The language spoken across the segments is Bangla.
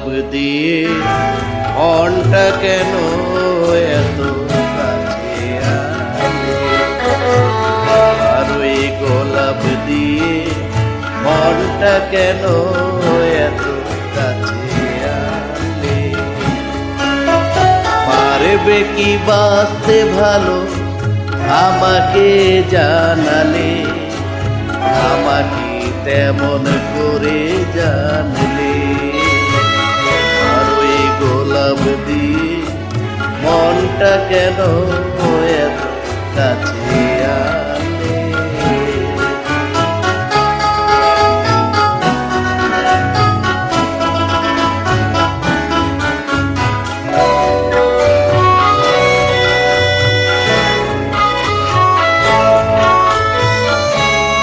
গোলাপ দিয়ে মনটা কেন এত গোলাপ দিয়ে মনটা কেন এত কাছে? পারবে কি বাঁচতে ভালো? আমাকে জানালে, আমাকে তেমন করে জানলে। মনটা কেন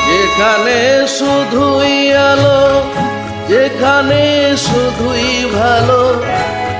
যেখানে শুধুই আলো যেখানে শুধুই ভালো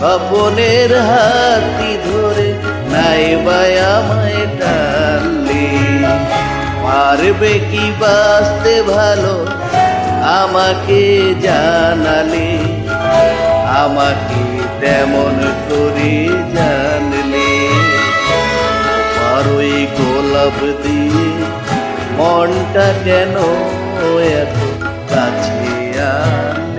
স্বপনের হাতি ধরে নাই আমায় টানলে পারবে কি বাঁচতে ভালো? আমাকে জানালে, আমাকে তেমন করে জানলে। আর ওই গোলাপ দিয়ে মনটা কেন এত কাছে আনে?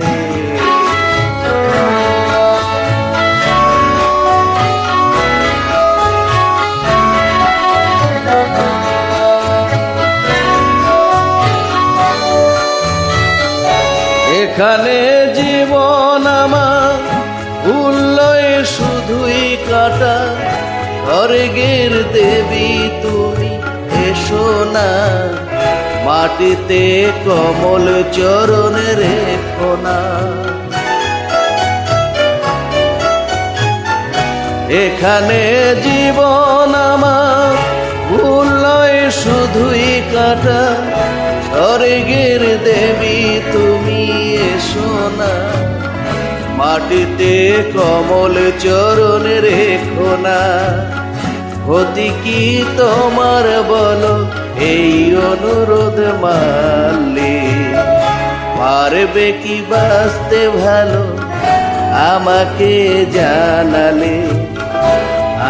এখানে জীবন আমার উল্লয়ে শুধুই কাটা। স্বর্গের দেবী তুমি এসো না। মাটিতে কমল চরণ রেখো না। এখানে জীবন আমার উল্লয় শুধুই কাটা। স্বর্গের দেবী তুমি মাটিতে কমল চরণ রেখো না। কি তোমার বলো? এই অনুরোধ মানলে পারবে কি বাঁচতে ভালো? আমাকে জানালে,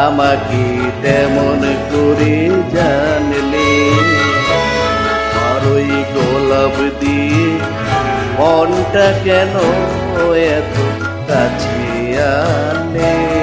আমাকে তেমন করে জানলে। আর ওই গোলাপ দিয়ে মনটা কেন এত কাছে আনে?